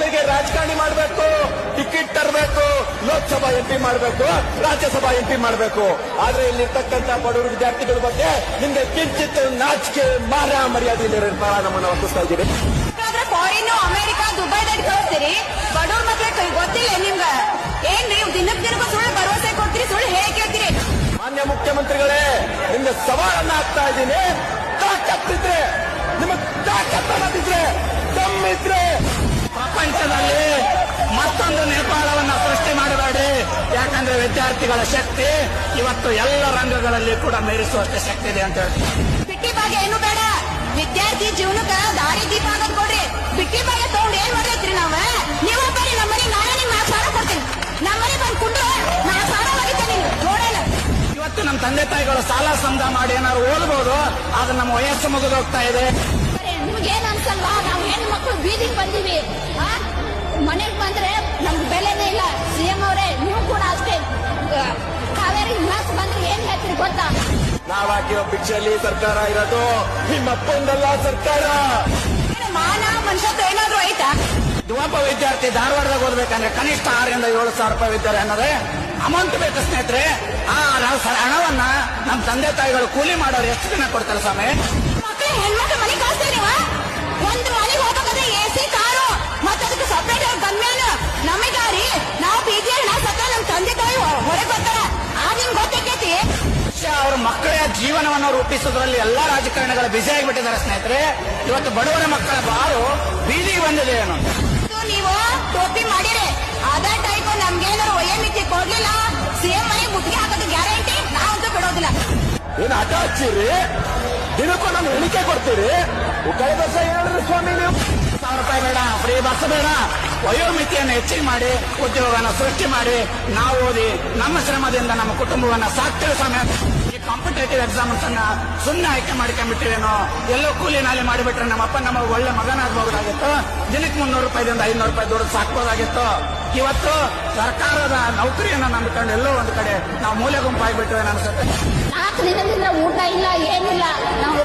ಮಕ್ಕಳಿಗೆ ರಾಜಕಾರಣಿ ಮಾಡಬೇಕು ಟಿಕೆಟ್ ತರಬೇಕು ಲೋಕಸಭಾ ಎಂಪಿ ಮಾಡಬೇಕು ರಾಜ್ಯಸಭಾ ಎಂಪಿ ಮಾಡಬೇಕು. ಆದ್ರೆ ಇಲ್ಲಿರ್ತಕ್ಕಂಥ ಬಡವರು ವಿದ್ಯಾರ್ಥಿಗಳ ಬಗ್ಗೆ ನಿಮಗೆ ಕಿಂಚಿತ್ ನಾಚಿಕೆ ಮಾರ ಮರ್ಯಾದೆ ಇಲ್ಲಿರೋ ನಮ್ಮನ್ನು ಒಪ್ಪಿಸ್ತಾ ಇದ್ದೀವಿ ಫಾರಿನ್ ಅಮೆರಿಕ ದುಬೈದಾಗ ಕಳಿಸ್ತೀರಿ ಬಡವ್ರ ಕೈ ಗೊತ್ತಿಲ್ಲ ನಿಮ್ಗ. ಏನ್ರಿ ದಿನಕ್ಕೆ ದಿನಕ್ಕೆ ಸುಳ್ಳು ಭರವಸೆ ಕೊಡ್ತೀರಿ ಸುಳ್ಳು ಹೇಗೆ ಕೇಳ್ತೀರಿ? ಮಾನ್ಯ ಮುಖ್ಯಮಂತ್ರಿಗಳೇ ನಿಮ್ಗೆ ಸವಾಲನ್ನ ಹಾಕ್ತಾ ಇದ್ದೀನಿ. ತಾಕತ್ತಿದ್ರೆ ನಿಮಗೆ ತಾಕತ್ತಿದ್ರೆ ದಮ್ಮಿದ್ರೆ ವಿದ್ಯಾರ್ಥಿಗಳ ಶಕ್ತಿ ಇವತ್ತು ಎಲ್ಲ ರಂಗಗಳಲ್ಲಿ ಕೂಡ ಮೀರಿಸುವಷ್ಟು ಶಕ್ತಿ ಇದೆ ಅಂತ ಹೇಳ್ತೀನಿ. ಬಿಟ್ಟಿ ಭಾಗ ಏನು ಬೇಡ. ವಿದ್ಯಾರ್ಥಿ ಜೀವನಕ್ಕ ದಾರಿ ದೀಪ ಆಗೋದ್ ಕೊಡ್ರಿ. ಬಿಟ್ಟಿ ಭಾಗ ತಗೊಂಡ್ ಏನ್ ಮಾಡೈತ್ರಿ ನಾವ? ನೀವು ಬರ್ರಿ ನಮ್ಮನೆ ನಾನೇ ನಿಮ್ ನಾಲ್ಕು ಸಾವಿರ ಕೊಡ್ತೀನಿ ನಮ್ಮನೆ ಬಂದ್ ಕುಂಡ್ರ ನಾಲ್ಕು ಸಾವಿರ ಹೋಗಿದ್ದೇನೆ ನೋಡೋಣ. ಇವತ್ತು ನಮ್ಮ ತಂದೆ ತಾಯಿಗಳು ಸಾಲ ಸಂದ ಮಾಡಿ ಏನಾದ್ರು ಓದ್ಬೋದು ಆದ್ರೆ ನಮ್ಮ ವಯಸ್ಸು ಮುಗಿದೋಗ್ತಾ ಇದೆ. ನಿಮ್ಗೇನ್ ಅನ್ಸಲ್ವಾ? ನಾವು ಹೆಣ್ಣು ಮಕ್ಕಳು ಬೀದಿಗೆ ಬಂದಿವಿ. ಗೊತ್ತಾ? ನಾವ್ ಹಾಕಿರೋ ಭಿಕ್ಷೆಯಲ್ಲಿ ಸರ್ಕಾರ ಇರೋದು ನಿಮ್ಮಪ್ಪಂದಲ್ಲ ಸರ್ಕಾರ. ಏನು ಮಾನ ಮನುಷ್ಯತ್ವ ಏನಾದ್ರು ಐತಾ? ದ್ವಾಪ ವಿದ್ಯಾರ್ಥಿ ಧಾರವಾಡದಾಗ ಓದ್ಬೇಕಂದ್ರೆ ಕನಿಷ್ಠ ಆರರಿಂದ ಏಳು ಸಾವಿರ ರೂಪಾಯಿ ವಿದ್ಯಾರ್ಥಿ ಅನ್ನೋದೇ ಅಮೌಂಟ್ ಬೇಕು ಸ್ನೇಹಿತರೆ. ಆ ನಾವು ಸರ್ ಹಣವನ್ನ ನಮ್ಮ ತಂದೆ ತಾಯಿಗಳು ಕೂಲಿ ಮಾಡೋರು ಎಷ್ಟು ದಿನ ಕೊಡ್ತಾರೆ ಸ್ವಾಮಿ? ಮಕ್ಕಳು ಹೆಣ್ಮಕ್ಳು ಮನೆ ಕಳಿಸ್ತೀರಿ ನೀವು ಒಂದು ಮನೆಗೆ ಹೋಗ್ಬೇಕಾದ್ರೆ ಮಕ್ಕಳ ಜೀವನವನ್ನು ರೂಪಿಸುವುದರಲ್ಲಿ ಎಲ್ಲಾ ರಾಜಕಾರಣಿಗಳು ಬ್ಯುಸಿ ಆಗಿಬಿಟ್ಟಿದ್ದಾರೆ ಸ್ನೇಹಿತರೆ. ಇವತ್ತು ಬಡವರ ಮಕ್ಕಳ ಬಾರು ಬೀದಿಗೆ ಬಂದಿದೆ ಏನು ನೀವು ಟೋಪಿ ಮಾಡಿರಿ. ಅದೇ ಟೈಪ್ ನಮ್ಗೇನಾರು ವಯೋಮಿತಿ ಕೊಡ್ಲಿಲ್ಲ. ಸೇಮ್ ಮನೆ ಮುತ್ತಿಗೆ ಹಾಕೋದು ಗ್ಯಾರಂಟಿ ನಾವಂತೂ ಬಿಡೋದಿಲ್ಲ. ಏನು ಆಟ ಹಚ್ಚಿರಿ ದಿನಕ್ಕೂ ನಮ್ಗೆ ಎಣಿಕೆ ಕೊಡ್ತೀರಿ? ಕೈ ವರ್ಷ ಹೇಳಿದ್ರಿ ಸ್ವಾಮಿ ನೀವು? ಸಾವಿರ ರೂಪಾಯಿ ಬೇಡ ಫ್ರೀ ಬಸ್ ಬೇಡ. ವಯೋಮಿತಿಯನ್ನು ಹೆಚ್ಚಿಗೆ ಮಾಡಿ ಉದ್ಯೋಗವನ್ನು ಸೃಷ್ಟಿ ಮಾಡಿ ನಾವು ಓದಿ ನಮ್ಮ ಶ್ರಮದಿಂದ ನಮ್ಮ ಕುಟುಂಬವನ್ನ ಸಾಕ್ತೇವೆ ಸ್ವಾಮಿ. ಕಾಂಪಿಟೇಟಿವ್ ಎಕ್ಸಾಮ್ಸ್ ಅನ್ನ ಸುಮ್ಮನೆ ಆಯ್ಕೆ ಮಾಡ್ಕೊಂಡ್ಬಿಟ್ಟಿವೇನೋ, ಎಲ್ಲೋ ಕೂಲಿ ನಾಲೆ ಮಾಡಿಬಿಟ್ರೆ ನಮ್ಮ ಅಪ್ಪ ನಮ್ಮ ಒಳ್ಳೆ ಮಗನಾಗಬಹುದಾಗಿತ್ತು ದಿನಕ್ಕೆ ಮುನ್ನೂರು ರೂಪಾಯಿದಿಂದ ಐನೂರು ರೂಪಾಯಿ ದುಡ್ಡು ಸಾಕ್ಬೋದಾಗಿತ್ತು. ಇವತ್ತು ಸರ್ಕಾರದ ನೌಕರಿಯನ್ನ ನಂಬಿಕೊಂಡು ಎಲ್ಲೋ ಒಂದು ಕಡೆ ನಾವು ಮೂಲೆ ಗುಂಪಾಗ್ಬಿಟ್ಟಿವೆ ಅನ್ಸುತ್ತೆ ನಾಲ್ಕು ದಿನದಿಂದ ಊಟ ಇಲ್ಲ, ಏನಿಲ್ಲ. ನಾವು